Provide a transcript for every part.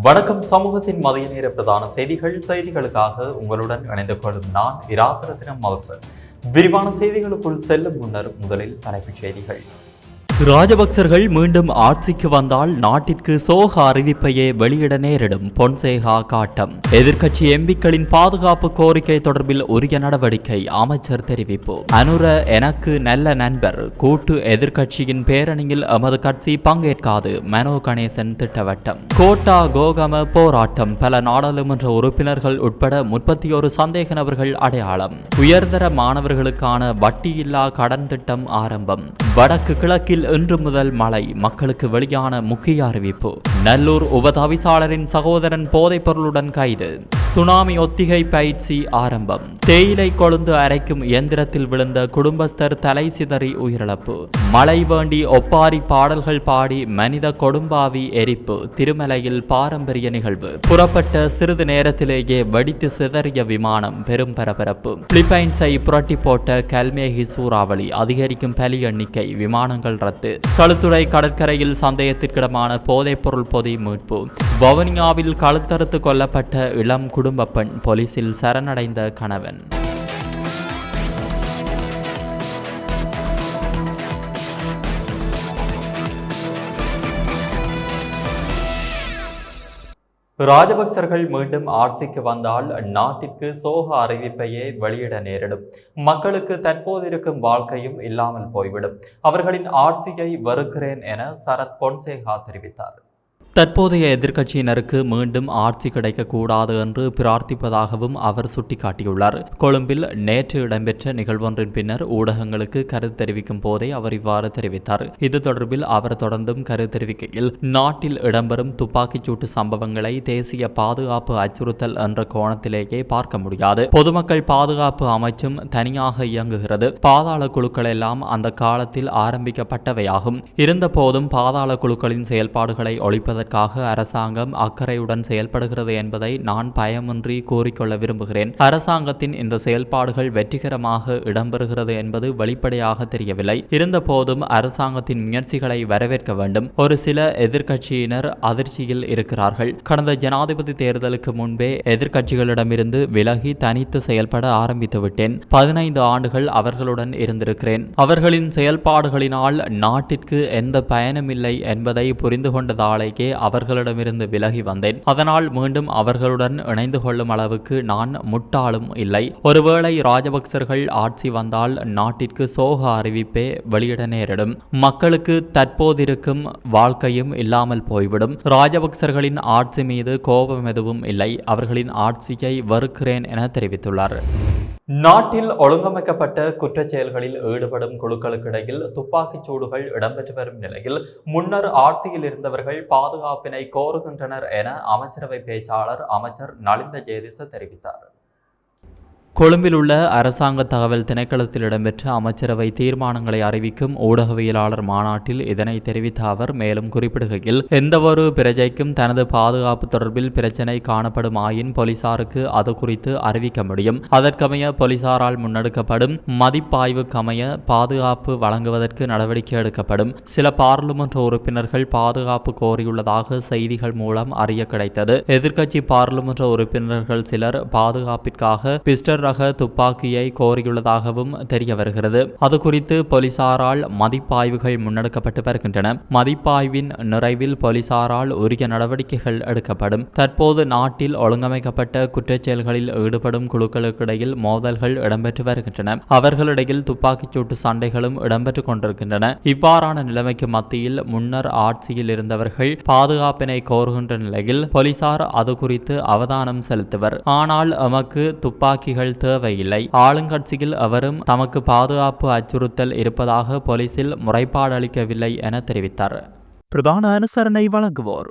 வணக்கம் சமூகத்தின் மதிய நேர பிரதான செய்திகள். செய்திகளுக்காக உங்களுடன் இணைந்து கொள்ளும் நான் இராசரத்தினம் மலசன் விரிவான செய்திகளுக்குள் செல்லும் முன்னர் முதலில் தலைப்புச் செய்திகள். ராஜபக்சர்கள் மீண்டும் ஆட்சிக்கு வந்தால் நாட்டிற்கு சோக அறிவிப்பையே வெளியிட நேரிடும் பொன்சேகா காட்டம். எதிர்க்கட்சி எம்பிக்களின் பாதுகாப்பு கோரிக்கை தொடர்பில் உரிய நடவடிக்கை அமைச்சர் தெரிவிப்பு. அனுர எனக்கு நல்ல நண்பர். கூட்டு எதிர்க்கட்சியின் பேரணியில் எமது கட்சி பங்கேற்காது மனோ கணேசன் திட்டவட்டம். கோட்டா கோகம போராட்டம். பல நாடாளுமன்ற உறுப்பினர்கள் உட்பட முப்பத்தி ஒரு சந்தேக நபர்கள் அடையாளம். உயர்தர மாணவர்களுக்கான வட்டியில்லா கடன் திட்டம் ஆரம்பம். வடக்கு கிழக்கில் இன்று முதல் மழை. மக்களுக்கு வெளியான முக்கிய அறிவிப்பு. நல்லூர் உபதவிசாளரின் சகோதரன் போதைப் பொருளுடன் கைது. சுனாமி ஒத்திகை பயிற்சி ஆரம்பம். தேயிலை கொழுந்து அரைக்கும் இயந்திரத்தில் விழுந்த குடும்பஸ்தர் தலை சிதறி உயிரிழப்பு. மழை வேண்டி ஒப்பாரி பாடல்கள் பாடி மனித கொடும்பாவி எரிப்பு. திருமலையில் பாரம்பரிய நிகழ்வு. புறப்பட்ட சிறிது நேரத்திலேயே வெடித்து சிதறிய விமானம் பெரும் பரபரப்பு. பிலிப்பைன்ஸை புரட்டி போட்ட கல்மேகி சூறாவளி அதிகரிக்கும் பலி எண்ணிக்கை. விமானங்கள் ரத்து. களுத்துறை கடற்கரையில் சந்தேகத்திற்கிடமான போதைப்பொருள் பொதி மீட்பு. வவுனியாவில் கழுத்தறுத்து கொல்லப்பட்ட இளம் குடும்ப பெண் போலீசில் சரணடைந்த கணவன். ராஜபக்சர்கள் மீண்டும் ஆட்சிக்கு வந்தால் நாட்டிற்கு சோக அறிவிப்பையே வெளியிட நேரிடும். மக்களுக்கு தற்போது இருக்கும் வாழ்க்கையும் இல்லாமல் போய்விடும். அவர்களின் ஆட்சியை வெறுக்கிறேன் என சரத் பொன்சேகா தெரிவித்தார். தற்போதைய எதிர்க்கட்சியினருக்கு மீண்டும் ஆட்சி கிடைக்கக்கூடாது என்று பிரார்த்திப்பதாகவும் அவர் சுட்டிக்காட்டியுள்ளார். கொழும்பில் நேற்று இடம்பெற்ற நிகழ்வொன்றின் பின்னர் ஊடகங்களுக்கு கருத்து தெரிவிக்கும் போதே அவர் இவ்வாறு தெரிவித்தார். இது தொடர்பில் அவர் தொடர்ந்தும் கருத்து தெரிவிக்கையில் நாட்டில் இடம்பெறும் துப்பாக்கிச்சூட்டு சம்பவங்களை தேசிய பாதுகாப்பு அச்சுறுத்தல் என்ற கோணத்திலேயே பார்க்க முடியாது. பொதுமக்கள் பாதுகாப்பு அமைச்சும் தனியாக இயங்குகிறது. பாதாள குழுக்கள் எல்லாம் அந்த காலத்தில் ஆரம்பிக்கப்பட்டவையாகும். இருந்தபோதும் பாதாள குழுக்களின் செயல்பாடுகளை ஒழிப்பதை செய்வதற்காக அரசாங்கம் அக்கறையுடன் செயல்படுகிறது என்பதை நான் பயமின்றி கூறிக்கொள்ள விரும்புகிறேன். அரசாங்கத்தின் இந்த செயல்பாடுகள் வெற்றிகரமாக இடம்பெறுகிறது என்பது வெளிப்படையாக தெரியவில்லை. இருந்தபோதும் அரசாங்கத்தின் முயற்சிகளை வரவேற்க வேண்டும். ஒரு சில எதிர்கட்சியினர் அதிர்ச்சியில் இருக்கிறார்கள். கடந்த ஜனாதிபதி தேர்தலுக்கு முன்பே எதிர்க்கட்சிகளிடமிருந்து விலகி தனித்து செயல்பட ஆரம்பித்து விட்டேன் பதினைந்து ஆண்டுகள் அவர்களுடன் இருந்திருக்கிறேன். அவர்களின் செயல்பாடுகளினால் நாட்டிற்கு எந்த பயனும் இல்லை என்பதை புரிந்து கொண்டதாலேயே அவர்களிடமிருந்து விலகி வந்தேன். அதனால் மீண்டும் அவர்களுடன் இணைந்து கொள்ளும் அளவுக்கு நான் முட்டாளும் இல்லை. ஒருவேளை ராஜபக்சர்கள் ஆட்சி வந்தால் நாட்டிற்கு சோக அறிவிப்பே வெளியிட நேரிடும். மக்களுக்கு தற்போதிருக்கும் வாழ்க்கையும் இல்லாமல் போய்விடும். ராஜபக்சர்களின் ஆட்சி மீது கோபம் எதுவும் இல்லை. அவர்களின் ஆட்சியை வெறுக்கிறேன் என தெரிவித்துள்ளார். நாட்டில் ஒழுங்கமைக்கப்பட்ட குற்றச் செயல்களில் ஈடுபடும் குழுக்களுக்கிடையில் துப்பாக்கிச் சூடுகள் இடம்பெற்று வரும் நிலையில் முன்னர் ஆட்சியில் இருந்தவர்கள் பாதுகாப்பினை கோருகின்றனர் என அமைச்சரவை பேச்சாளர் அமைச்சர் நலிந்த ஜெயதிச தெரிவித்தார். கொழும்பில் உள்ள அரசாங்க தகவல் திணைக்களத்தில் இடம்பெற்ற அமைச்சரவை தீர்மானங்களை அறிவிக்கும் ஊடகவியலாளர் மாநாட்டில் இதனை தெரிவித்த அவர் மேலும் குறிப்பிடுகையில் எந்தவொரு பிரஜைக்கும் தனது பாதுகாப்பு தொடர்பில் பிரச்சினை காணப்படும் ஆயின் போலீசாருக்கு அது குறித்து அறிவிக்க முடியும். அதற்கமைய போலீசாரால் முன்னெடுக்கப்படும் மதிப்பாய்வுக்கமைய பாதுகாப்பு வழங்குவதற்கு நடவடிக்கை எடுக்கப்படும். சில பாராளுமன்ற உறுப்பினர்கள் பாதுகாப்பு கோரியுள்ளதாக செய்திகள் மூலம் அறிய கிடைத்தது. எதிர்க்கட்சி பாராளுமன்ற உறுப்பினர்கள் சிலர் பாதுகாப்பிற்காக பிஸ்டர் ரக துப்பாக்கியை கோரியுள்ளதாகவும் தெரிய வருகிறது. அது குறித்து போலீசாரால் மதிப்பாய்வுகள் முன்னெடுக்கப்பட்டு வருகின்றன. மதிப்பாய்வின் நிறைவில் போலீசாரால் உரிய நடவடிக்கைகள் எடுக்கப்படும். தற்போது நாட்டில் ஒழுங்கமைக்கப்பட்ட குற்றச்செயல்களில் ஈடுபடும் குழுக்களுக்கிடையில் மோதல்கள் இடம்பெற்று வருகின்றன. அவர்களிடையில் துப்பாக்கிச் சூட்டு சண்டைகளும் இடம்பெற்றுக் கொண்டிருக்கின்றன. இவ்வாறான நிலைமைக்கு மத்தியில் முன்னர் ஆட்சியில் இருந்தவர்கள் பாதுகாப்பினை கோருகின்ற நிலையில் போலீசார் அது குறித்து அவதானம் செலுத்துவர். ஆனால் எமக்கு துப்பாக்கிகள் தேவையில்லை. ஆளுங்கட்சியில் அவரும் தமக்கு பாதுகாப்பு அச்சுறுத்தல் இருப்பதாக போலீசில் முறைப்பாடு அளிக்கவில்லை என தெரிவித்தார். பிரதான அனுசரணை வழங்குவோர்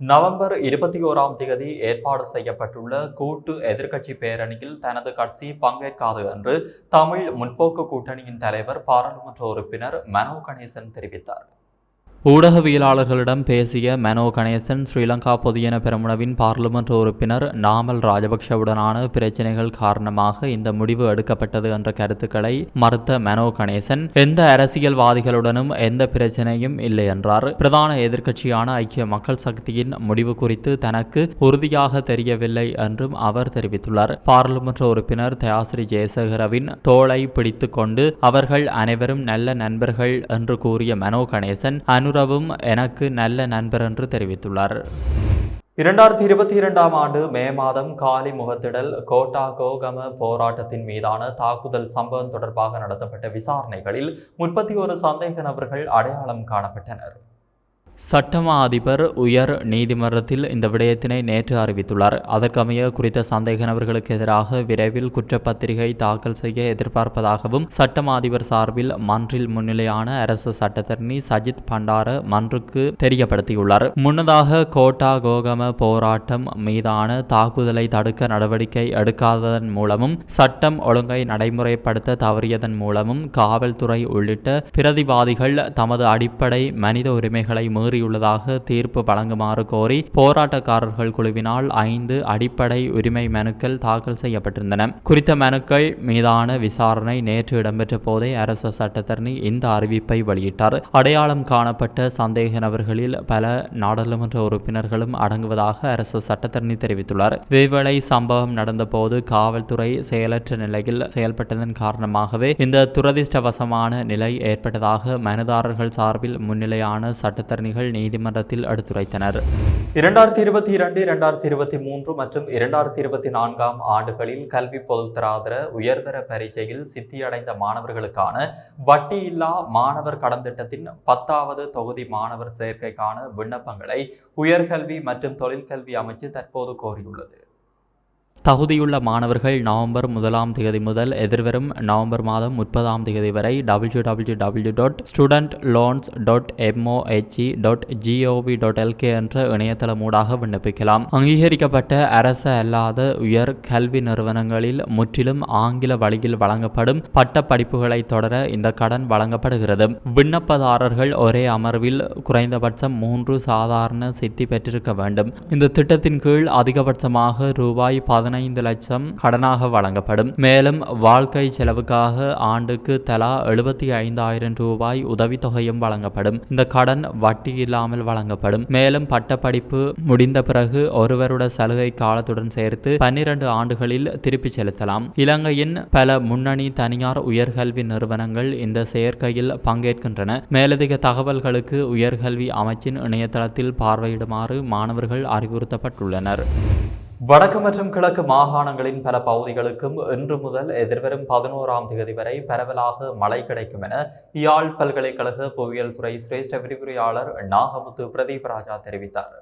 நவம்பர் இருபத்தி ஓராம் தேதி ஏற்பாடு செய்யப்பட்டுள்ள கூட்டு எதிர்க்கட்சி பேரணியில் தனது கட்சி பங்கேற்காது என்று தமிழ் முற்போக்கு கூட்டணியின் தலைவர் பாராளுமன்ற உறுப்பினர் மனோ கணேசன் தெரிவித்தார். ஊடகவியலாளர்களிடம் பேசிய மனோ கணேசன் ஸ்ரீலங்கா பொதுஜன பெருமுனவின் பார்லிமெண்ட் உறுப்பினர் நாமல் ராஜபக்ஷவுடனான பிரச்சினைகள் காரணமாக இந்த முடிவு எடுக்கப்பட்டது என்ற கருத்துக்களை மறுத்த மனோ கணேசன் எந்த அரசியல்வாதிகளுடனும் எந்த பிரச்சனையும் இல்லை என்றார். பிரதான எதிர்க்கட்சியான ஐக்கிய மக்கள் சக்தியின் முடிவு குறித்து தனக்கு உறுதியாக தெரியவில்லை என்றும் அவர் தெரிவித்துள்ளார். பாராளுமன்ற உறுப்பினர் தயாசிரி ஜெயசேகரவின் தோளை பிடித்துக்கொண்டு அவர்கள் அனைவரும் நல்ல நண்பர்கள் என்று கூறிய மனோ கணேசன் அனுரவும் எனக்கு நல்ல நண்பர் என்று தெரிவித்துள்ளார். இரண்டாயிரத்தி இருபத்தி இரண்டாம் ஆண்டு மே மாதம் காலி முகத்திடல் கோட்டா கோகம போராட்டத்தின் மீதான தாக்குதல் சம்பவம் தொடர்பாக நடத்தப்பட்ட விசாரணைகளில் முப்பத்தி ஒரு சந்தேக நபர்கள் அடையாளம் காணப்பட்டனர். சட்டமா அதிபர் உயர் நீதிமன்றத்தில் இந்த விடயத்தினை நேற்று அறிவித்துள்ளார். அதற்கமைய குறித்த சந்தேக நபர்களுக்கு எதிராக விரைவில் குற்றப்பத்திரிகை தாக்கல் செய்ய எதிர்பார்ப்பதாகவும் சட்டமா அதிபர் சார்பில் மன்றில் முன்னிலையான அரசு சட்டத்தரணி சஜித் பண்டார மன்றுக்கு தெரியப்படுத்தியுள்ளார். முன்னதாக கோட்டா கோகம போராட்டம் மீதான தாக்குதலை தடுக்க நடவடிக்கை எடுக்காததன் மூலமும் சட்டம் ஒழுங்கை நடைமுறைப்படுத்த தவறியதன் மூலமும் காவல்துறை உள்ளிட்ட பிரதிவாதிகள் தமது அடிப்படை மனித உரிமைகளை மீறியுள்ளதாக தீர்ப்பு வழங்குமாறு கோரி போராட்டக்காரர்கள் குழுவினால் ஐந்து அடிப்படை உரிமை மனுக்கள் தாக்கல் செய்யப்பட்டிருந்தன. குறித்த மனுக்கள் மீதான விசாரணை நேற்று இடம்பெற்ற போதே அரசு சட்டத்தரணி இந்த அறிவிப்பை வெளியிட்டார். அடையாளம் காணப்பட்ட சந்தேக நபர்களில் பல நாடாளுமன்ற உறுப்பினர்களும் அடங்குவதாக அரசு சட்டத்தரணி தெரிவித்துள்ளார். இதேவேளை சம்பவம் நடந்தபோது காவல்துறை செயலற்ற நிலையில் செயல்பட்டதன் காரணமாகவே இந்த துரதிர்ஷ்டவசமான நிலை ஏற்பட்டதாக மனுதாரர்கள் சார்பில் முன்னிலையான சட்டத்தரணிகள் நீதிமன்றத்தில் எடுத்துரைத்தனர். இரண்டாயிரத்தி இருபத்தி இரண்டு இரண்டாயிரத்தி இருபத்தி மூன்று மற்றும் இரண்டாயிரத்தி இருபத்தி நான்காம் ஆண்டுகளில் கல்வி பொதுத்தராதர உயர்தர பரீட்சையில் சித்தியடைந்த மாணவர்களுக்கான வட்டியில்லா மாணவர் கடன் திட்டத்தின் பத்தாவது தொகுதி மாணவர் சேர்க்கைக்கான விண்ணப்பங்களை உயர்கல்வி மற்றும் தொழிற்கல்வி அமைச்சு தற்போது கோரியுள்ளது. தகுதியுள்ள மாணவர்கள் நவம்பர் முதலாம் தேதி முதல் எதிர்வரும் நவம்பர் மாதம் முப்பதாம் தேதி வரை W W W dot student loans dot MOHE dot GOV dot LK என்ற இணையதளம் ஊடாக விண்ணப்பிக்கலாம். அங்கீகரிக்கப்பட்ட அரசு அல்லாத உயர் கல்வி நிறுவனங்களில் முற்றிலும் ஆங்கில வழியில் வழங்கப்படும் பட்ட படிப்புகளை தொடர இந்த கடன் வழங்கப்படுகிறது. விண்ணப்பதாரர்கள் ஒரே அமர்வில் குறைந்தபட்சம் மூன்று சாதாரண சித்தி பெற்றிருக்க வேண்டும். இந்த திட்டத்தின் கீழ் அதிகபட்சமாக ரூபாய் பதினைந்து லட்சம் கடனாக வழங்கப்படும். மேலும் வாழ்க்கை செலவுக்காக ஆண்டுக்கு தலா எழுபத்தி ஐந்தாயிரம் ரூபாய் உதவித்தொகையும் வழங்கப்படும். இந்த கடன் வட்டி இல்லாமல் வழங்கப்படும். மேலும் பட்டப்படிப்பு முடிந்த பிறகு ஒருவருடைய சலுகை காலத்துடன் சேர்த்து பன்னிரண்டு ஆண்டுகளில் திருப்பிச் செலுத்தலாம். இலங்கையின் பல முன்னணி தனியார் உயர்கல்வி நிறுவனங்கள் இந்த செயற்கையில் பங்கேற்கின்றன. மேலதிக தகவல்களுக்கு உயர்கல்வி அமைச்சின் இணையதளத்தில் பார்வையிடுமாறு மாணவர்கள் அறிவுறுத்தப்பட்டுள்ளனர். வடக்கு மற்றும் கிழக்கு மாகாணங்களின் பல பகுதிகளுக்கும் இன்று முதல் எதிர்வரும் பதினோராம் தேதி வரை பரவலாக மழை கிடைக்கும் என யாழ் பல்கலைக்கழக புவியியல் துறை சிரேஷ்ட விரிவுரையாளர் நாகமுத்து பிரதீபராஜா தெரிவித்தார்.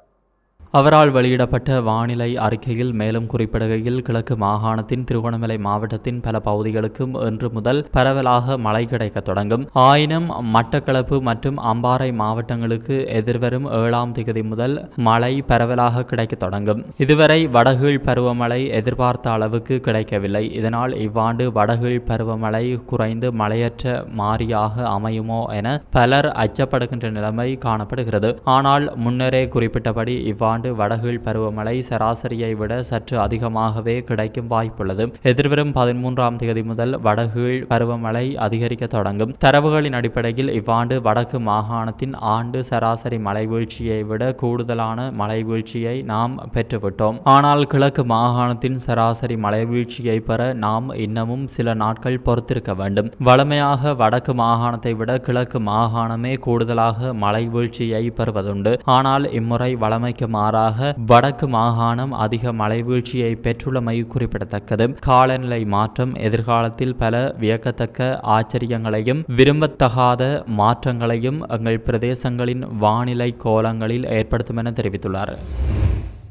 அவரால் வெளியிடப்பட்ட வானிலை அறிக்கையில் மேலும் குறிப்பிடுகையில் கிழக்கு மாகாணத்தின் திருகோணமலை மாவட்டத்தின் பல பகுதிகளுக்கும் இன்று முதல் பரவலாக மழை கிடைக்க தொடங்கும். ஆயினும் மட்டக்களப்பு மற்றும் அம்பாறை மாவட்டங்களுக்கு எதிர்வரும் ஏழாம் தேதி முதல் மழை பரவலாக கிடைக்க தொடங்கும். இதுவரை வடகீழ் பருவமழை எதிர்பார்த்த அளவுக்கு கிடைக்கவில்லை. இதனால் இவ்வாண்டு வடகீழ் பருவமழை குறைந்து மழையற்ற மாறியாக அமையுமோ என பலர் அச்சப்படுகின்ற நிலைமை காணப்படுகிறது. ஆனால் முன்னரே குறிப்பிட்டபடி இவ்வாண்டு வடகீழ் பருவமழை சராசரியை விட சற்று அதிகமாகவே கிடைக்கும் வாய்ப்புள்ளது. எதிர்வரும் பதிமூன்றாம் தேதி முதல் வடகீழ் பருவமழை அதிகரிக்க தொடங்கும். தரவுகளின் அடிப்படையில் இவ்வாண்டு வடக்கு மாகாணத்தின் ஆண்டு சராசரி மழை வீழ்ச்சியை விட கூடுதலான மழை வீழ்ச்சியை நாம் பெற்றுவிட்டோம். ஆனால் கிழக்கு மாகாணத்தின் சராசரி மழை வீழ்ச்சியை பெற நாம் இன்னமும் சில நாட்கள் பொறுத்திருக்க வேண்டும். வழமையாக வடக்கு மாகாணத்தை விட கிழக்கு மாகாணமே கூடுதலாக மழை வீழ்ச்சியை பெறுவதுண்டு. ஆனால் இம்முறை வழமைக்கு மாறாக வடக்கு மாகாணம் அதிக மலைவீழ்ச்சியை பெற்றுள்ளமை குறிப்பிடத்தக்கது. காலநிலை மாற்றம் எதிர்காலத்தில் பல வியக்கத்தக்க ஆச்சரியங்களையும் விரும்பத்தகாத மாற்றங்களையும் எங்கள் பிரதேசங்களின் வானிலை கோலங்களில் ஏற்படுத்தும் என தெரிவித்துள்ளார்.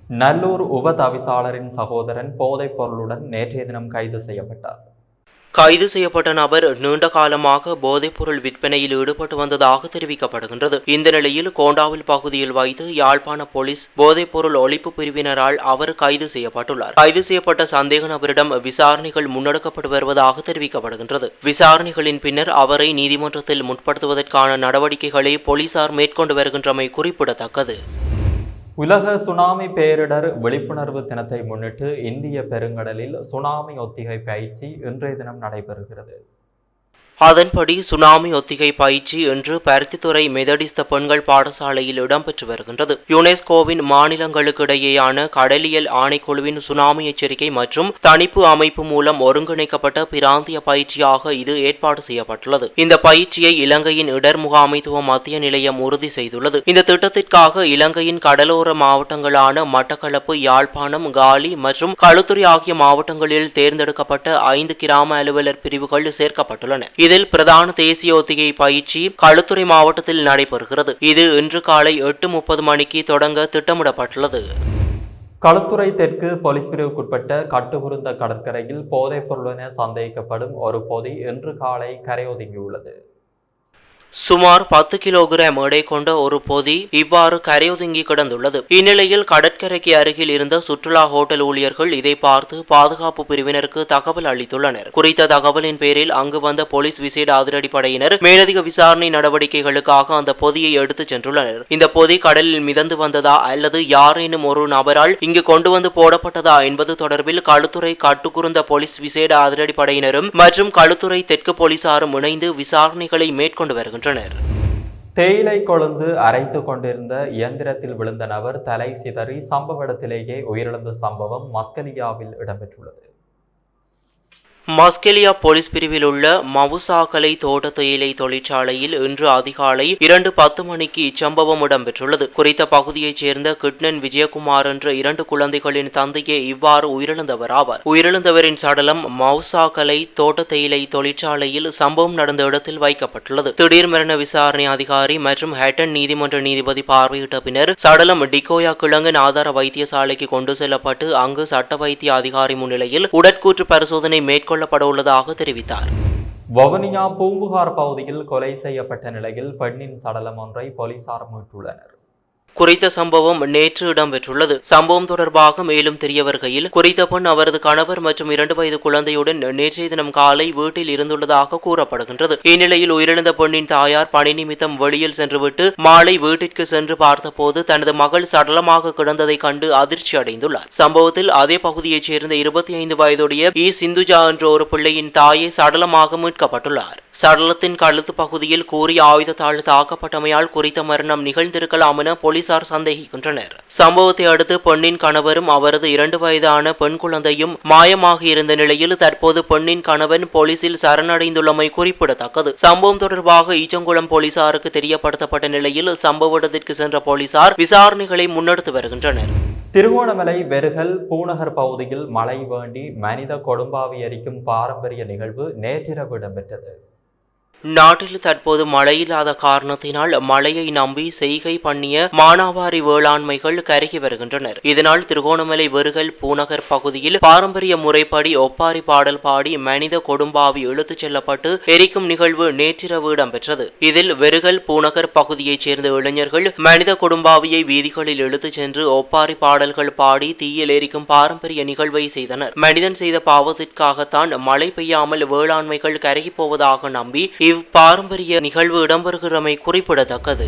நல்லூர் உப தவிசாளரின் சகோதரன் போதைப் பொருளுடன் நேற்றைய தினம் கைது செய்யப்பட்டார். கைது செய்யப்பட்ட நபர் நீண்ட காலமாக போதைப்பொருள் விற்பனையில் ஈடுபட்டு வந்ததாக தெரிவிக்கப்படுகின்றது. இந்த நிலையில் கோண்டாவில் பகுதியில் வைத்து யாழ்ப்பாண போலீஸ் போதைப்பொருள் ஒழிப்பு பிரிவினரால் அவர் கைது செய்யப்பட்டுள்ளார். கைது செய்யப்பட்ட சந்தேக நபரிடம் விசாரணைகள் முன்னெடுக்கப்பட்டு வருவதாக தெரிவிக்கப்படுகின்றது. விசாரணைகளின் பின்னர் அவரை நீதிமன்றத்தில் முற்படுத்துவதற்கான நடவடிக்கைகளை போலீசார் மேற்கொண்டு வருகின்றமை குறிப்பிடத்தக்கது. உலக சுனாமி பேரிடர் விழிப்புணர்வு தினத்தை முன்னிட்டு இந்திய பெருங்கடலில் சுனாமி ஒத்திகை பயிற்சி இன்றைய தினம் நடைபெறுகிறது. அதன்படி சுனாமி ஒத்திகை பயிற்சி இன்று பருத்தித்துறை மெதடிஸ்த பெண்கள் பாடசாலையில் இடம்பெற்று வருகின்றது. யுனெஸ்கோவின் மாநிலங்களுக்கிடையேயான கடலியல் ஆணைக்குழுவின் சுனாமி எச்சரிக்கை மற்றும் தணிப்பு அமைப்பு மூலம் ஒருங்கிணைக்கப்பட்ட பிராந்திய பயிற்சியாக இது ஏற்பாடு செய்யப்பட்டுள்ளது. இந்த பயிற்சியை இலங்கையின் இடர் முகாமைத்துவ மத்திய நிலையம் உறுதி செய்துள்ளது. இந்த திட்டத்திற்காக இலங்கையின் கடலோர மாவட்டங்களான மட்டக்களப்பு யாழ்ப்பாணம் காலி மற்றும் களுத்துறை ஆகிய மாவட்டங்களில் தேர்ந்தெடுக்கப்பட்ட ஐந்து கிராம அலுவலர் பிரிவுகள் சேர்க்கப்பட்டுள்ளன. இதில் பிரதான தேசிய ஒத்திகை பயிற்சி களுத்துறை மாவட்டத்தில் நடைபெறுகிறது. இது இன்று காலை எட்டு முப்பது மணிக்கு தொடங்க திட்டமிடப்பட்டுள்ளது. களுத்துறை தெற்கு போலீஸ் பிரிவுக்குட்பட்ட கட்டுகுருந்த கடற்கரையில் போதைப் பொருளென சந்தேகிக்கப்படும் ஒரு பொதி இன்று காலை கரையொதுங்கியுள்ளது. சுமார் பத்து கிலோகிராம் எடை கொண்ட ஒரு பொதி இவ்வாறு கரையொதுங்கி கிடந்துள்ளது. இந்நிலையில் கடற்கரைக்கு அருகில் இருந்த சுற்றுலா ஹோட்டல் ஊழியர்கள் இதை பார்த்து பாதுகாப்பு பிரிவினருக்கு தகவல் அளித்துள்ளனர். குறித்த தகவலின் பேரில் அங்கு வந்த போலீஸ் விசேட அதிரடிப்படையினர் மேலதிக விசாரணை நடவடிக்கைகளுக்காக அந்த பொதியை எடுத்துச் சென்றுள்ளனர். இந்த பொதி கடலில் மிதந்து வந்ததா அல்லது யாரேனும் ஒரு நபரால் இங்கு கொண்டு வந்து போடப்பட்டதா என்பது தொடர்பில் களுத்துறை கட்டுக்குறுந்த போலீஸ் விசேட அதிரடிப்படையினரும் மற்றும் களுத்துறை தெற்கு போலீசாரும் இணைந்து விசாரணைகளை மேற்கொண்டு வருகின்றனர். தேயிலை கொழுந்து அரைத்து கொண்டிருந்த இயந்திரத்தில் விழுந்த நபர் தலை சிதறி சம்பவ இடத்திலேயே உயிரிழந்த சம்பவம் மஸ்கலியாவில் இடம்பெற்றுள்ளது. மஸ்கெலியா போலீஸ் பிரிவில் உள்ள மவுசாகலை தோட்ட தேயிலை தொழிற்சாலையில் இன்று அதிகாலை இரண்டு பத்து மணிக்கு இச்சம்பவம் இடம்பெற்றுள்ளது. குறித்த பகுதியைச் சேர்ந்த கிட்னன் விஜயகுமார் என்ற இரண்டு குழந்தைகளின் தந்தையே இவ்வாறு உயிரிழந்தவர் ஆவார். உயிரிழந்தவரின் சடலம் மவுசாகலை தோட்ட தேயிலை தொழிற்சாலையில் சம்பவம் நடந்த இடத்தில் வைக்கப்பட்டுள்ளது. திடீர் மரண விசாரணை அதிகாரி மற்றும் ஹேட்டன் நீதிமன்ற நீதிபதி பார்வையிட்ட பின்னர் சடலம் டிகோயா கிழங்கின் ஆதார வைத்தியசாலைக்கு கொண்டு செல்லப்பட்டு அங்கு சட்ட வைத்திய அதிகாரி முன்னிலையில் உடற்கூற்று பரிசோதனை மேற்கொள்ளப்பட உள்ளதாக தெரிவித்தார். வவுனியா பூம்புகார் பகுதியில் கொலை செய்யப்பட்ட நிலையில் பெண்ணின் சடலம் ஒன்றை போலீசார் மீட்டுள்ளனர். குறித்த சம்பவம் நேற்று இடம்பெற்றுள்ளது. சம்பவம் தொடர்பாக மேலும் தெரிய வருகையில் குறித்த பெண் அவரது கணவர் மற்றும் இரண்டு வயது குழந்தையுடன் நேற்றைய தினம் காலை வீட்டில் இருந்துள்ளதாக கூறப்படுகின்றது. இந்நிலையில் உயிரிழந்த பெண்ணின் தாயார் பணி நிமித்தம் வெளியில் சென்றுவிட்டு மாலை வீட்டிற்கு சென்று பார்த்தபோது தனது மகள் சடலமாக கிடந்ததை கண்டு அதிர்ச்சி அடைந்துள்ளார். சம்பவத்தில் அதே பகுதியைச் சேர்ந்த இருபத்தி ஐந்து வயதுடைய இ. சிந்துஜா என்ற ஒரு பிள்ளையின் தாயை சடலமாக மீட்கப்பட்டுள்ளார். சடலத்தின் கழுத்து பகுதியில் கூறிய ஆயுதத்தால் தாக்கப்பட்டமையால் குறித்த மரணம் நிகழ்ந்திருக்கலாம் என போலீஸ் போலீசார் சந்தேகிக்கின்றனர். சம்பவத்தை அடுத்து பெண்ணின் கணவரும் அவரது இரண்டு வயதான பெண் குழந்தையும் மாயமாக இருந்த நிலையில் தற்போது பெண்ணின் கணவன் போலீசில் சரணடைந்துள்ளமை குறிப்பிடத்தக்கது. சம்பவம் தொடர்பாக ஈச்சங்குளம் போலீசாருக்கு தெரியப்படுத்தப்பட்ட நிலையில் சம்பவ இடத்திற்கு சென்ற போலீசார் விசாரணைகளை முன்னெடுத்து வருகின்றனர். திருகோணமலை வெறுகல் பூநகர் பகுதியில் மழை வேண்டி மனித கொடும்பாவி எரிக்கும் பாரம்பரிய நிகழ்வு நேற்றிரவு இடம்பெற்றது. நாட்டில் தற்போது மழையில்லாத காரணத்தினால் மழையை நம்பி செய்கை பண்ணிய மானாவாரி வேளாண்மைகள் கருகி வருகின்றனர். இதனால் திருகோணமலை வெறுகல் பூநகர் பகுதியில் பாரம்பரிய முறைப்படி ஒப்பாரி பாடல் பாடி மனித கொடும்பாவி இழுத்துச் செல்லப்பட்டு எரிக்கும் நிகழ்வு நேற்றிரவு இடம்பெற்றது. இதில் வெறுகல் பூநகர் பகுதியைச் சேர்ந்த இளைஞர்கள் மனித கொடும்பாவியை வீதிகளில் இழுத்துச் சென்று ஒப்பாரி பாடல்கள் பாடி தீயில் எரிக்கும் பாரம்பரிய நிகழ்வை செய்தனர். மனிதன் செய்த பாவத்திற்காகத்தான் மழை பெய்யாமல் வேளாண்மைகள் கருகி போவதாக நம்பி இவ் பாரம்பரிய நிகழ்வு இடம்பெறுகிறமை குறிப்பிடத்தக்கது.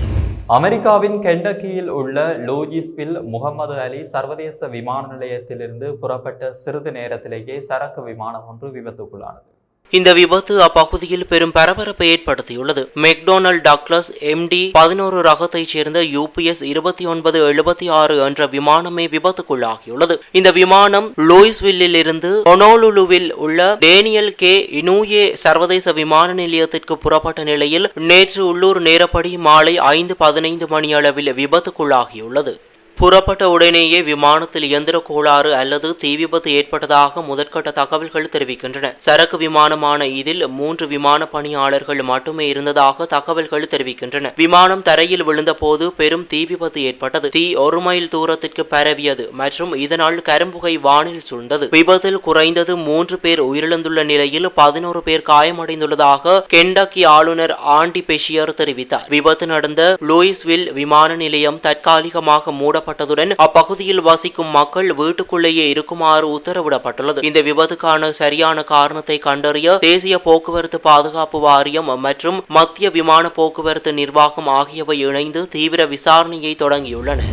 அமெரிக்காவின் கெண்டக்கியில் உள்ள லூயிஸ்வில் முகமது அலி சர்வதேச விமான நிலையத்திலிருந்து புறப்பட்ட சிறிது நேரத்திலேயே சரக்கு விமானம் ஒன்று விபத்துக்குள்ளானது. இந்த விபத்து அப்பகுதியில் பெரும் பரபரப்பை ஏற்படுத்தியுள்ளது. மெக்டோனல் டக்ளஸ் எம்டி பதினோரு ரகத்தைச் சேர்ந்த யூபிஎஸ் இருபத்தி ஒன்பது எழுபத்தி ஆறு என்ற விமானமே விபத்துக்குள்ளாகியுள்ளது. இந்த விமானம் லூயிஸ்வில்லில் இருந்து ஹொனோலுலுவில் உள்ள டேனியல் கே. இனூயே சர்வதேச விமான நிலையத்திற்கு புறப்பட்ட நிலையில் நேற்று உள்ளூர் நேரப்படி மாலை ஐந்து பதினைந்து மணி அளவில் விபத்துக்குள்ளாகியுள்ளது. புறப்பட்ட உடனேயே விமானத்தில் இயந்திர கோளாறு அல்லது தீ விபத்து ஏற்பட்டதாக முதற்கட்ட தகவல்கள் தெரிவிக்கின்றன. சரக்கு விமானமான இதில் மூன்று விமான பணியாளர்கள் மட்டுமே இருந்ததாக தகவல்கள் தெரிவிக்கின்றன. விமானம் தரையில் விழுந்தபோது பெரும் தீ விபத்து ஏற்பட்டது. தீ ஒரு மைல் தூரத்திற்கு பரவியது மற்றும் இதனால் கரும்புகை வானில் சூழ்ந்தது. விபத்தில் குறைந்தது மூன்று பேர் உயிரிழந்துள்ள நிலையில் பதினோரு பேர் காயமடைந்துள்ளதாக கெண்டக்கி ஆளுநர் ஆண்டி பெஷியர் தெரிவித்தார். விபத்து நடந்த லூயிஸ்வில் விமான நிலையம் தற்காலிகமாக மூடப்பட்டதுடன் அப்பகுதியில் வசிக்கும் மக்கள் வீட்டுக்குள்ளேயே இருக்குமாறு உத்தரவிடப்பட்டுள்ளது. இந்த விபத்துக்கான சரியான காரணத்தை கண்டறிய தேசிய போக்குவரத்து பாதுகாப்பு வாரியம் மற்றும் மத்திய விமான போக்குவரத்து நிர்வாகம் ஆகியவை இணைந்து தீவிர விசாரணையை தொடங்கியுள்ளன.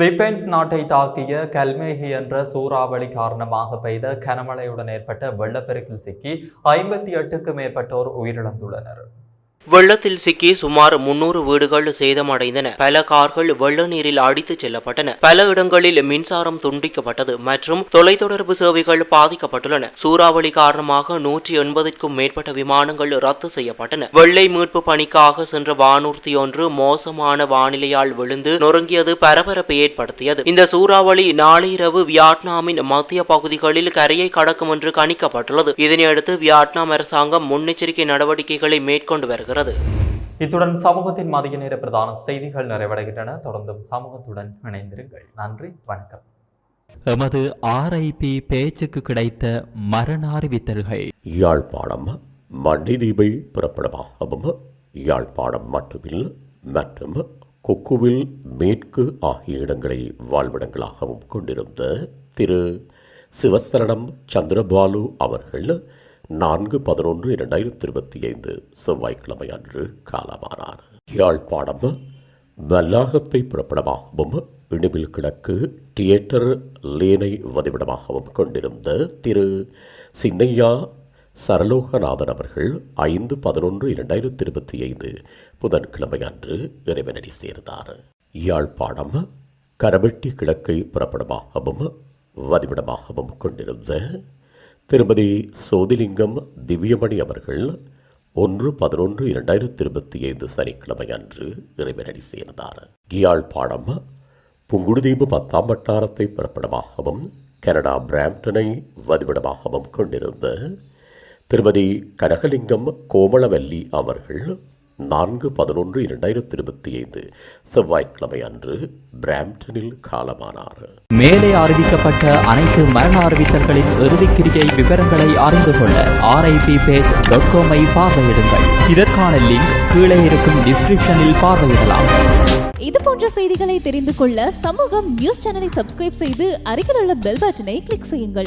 பிலிப்பைன்ஸ் நாட்டை தாக்கிய கல்மேகி என்ற சூறாவளி காரணமாக பெய்த கனமழையுடன் ஏற்பட்ட வெள்ளப்பெருக்கில் சிக்கி ஐம்பத்தி எட்டுக்கு மேற்பட்டோர் உயிரிழந்துள்ளனர். வெள்ளத்தில் சிக்கி சுமார் முன்னூறு வீடுகள் சேதமடைந்தன. பல கார்கள் வெள்ள நீரில் அடித்துச் செல்லப்பட்டன. பல இடங்களில் மின்சாரம் துண்டிக்கப்பட்டது மற்றும் தொலைத்தொடர்பு சேவைகள் பாதிக்கப்பட்டுள்ளன. சூறாவளி காரணமாக நூற்றி எண்பதுக்கும் மேற்பட்ட விமானங்கள் ரத்து செய்யப்பட்டன. வெள்ளை மீட்பு பணிக்காக சென்ற வானூர்த்தி ஒன்று மோசமான வானிலையால் விழுந்து நொறுங்கியது பரபரப்பை ஏற்படுத்தியது. இந்த சூறாவளி நாளை இரவு வியட்நாமின் மத்திய பகுதிகளில் கரையை கடக்கும் என்று கணிக்கப்பட்டுள்ளது. இதனையடுத்து வியட்நாம் அரசாங்கம் முன்னெச்சரிக்கை நடவடிக்கைகளை மேற்கொண்டு வருகிறது. இத்துடன் சமூகத்தின் மதிய நேர பிரதான செய்திகள் நிறைவடைகின்றன. தொடர்ந்தும் சமூகத்துடன் இணைந்திருங்கள். நன்றி. வணக்கம். எமது ஆர்ஐபி பேச்சுக்கு கிடைத்த மரண அறிவித்தல்கள் யாழ்ப்பாணம் மண்டிதீபை புறப்படமாகவும் யாழ்ப்பாணம் மட்டுமில் மற்றும் கொக்குவில் மேற்கு ஆகிய இடங்களை வாழ்விடங்களாகவும் கொண்டிருந்த திரு சிவசரணம் சந்திரபாலு அவர்கள் நான்கு பதினொன்று இரண்டாயிரத்தி இருபத்தி ஐந்து செவ்வாய்க்கிழமை அன்று காலமானார். யாழ்ப்பாணம் மல்லாகத்தை புறப்படமாகவும் இனிவில் கிழக்கு தியேட்டர் லேனை வதிவிடமாகவும் கொண்டிருந்த திரு. சின்னையா சரலோகநாதன் அவர்கள் ஐந்து பதினொன்று இரண்டாயிரத்தி இருபத்தி ஐந்து புதன்கிழமை அன்று இறைவனடி சேர்ந்தார். யாழ்ப்பாணம் கரவெட்டி கிழக்கை புறப்படமாகவும் வதிவிடமாகவும் கொண்டிருந்த திருமதி சோதிலிங்கம் திவ்யமணி அவர்கள் ஒன்று பதினொன்று இரண்டாயிரத்தி இருபத்தி ஐந்து சனிக்கிழமை அன்று இறைவனடி சேர்ந்தார். யாழ்ப்பாணம் புங்குடுதீபு பத்தாம் வட்டாரத்தை புறப்படமாகவும் கனடா பிராம்டனை வதிவிடமாகவும் கொண்டிருந்த திருமதி கனகலிங்கம் கோமளவல்லி அவர்கள் நான்கு பதினொன்று இரண்டாயிரத்தி இருபத்தி ஐந்து. செவ்வாய்க்கிழமை அன்று பிராம்டனில் காலமானார். மேலே அறிவிக்கப்பட்ட அனைத்து மரண அறிவித்தல்களின் இறுதிக்கிரியை விவரங்களை அறிந்து கொள்ள ஆர்ஐபி பேஜ் டாட் காமை பார்வையிடுங்கள். இதற்கான லிங்க் கீழே இருக்கும் டிஸ்கிரிப்ஷனில் பார்வையிடலாம். இது போன்ற செய்திகளை தெரிந்து கொள்ள சமூகம் நியூஸ் சேனலை சப்ஸ்கிரைப் செய்து அருகில் உள்ள பெல் பட்டனை கிளிக் செய்யுங்கள்.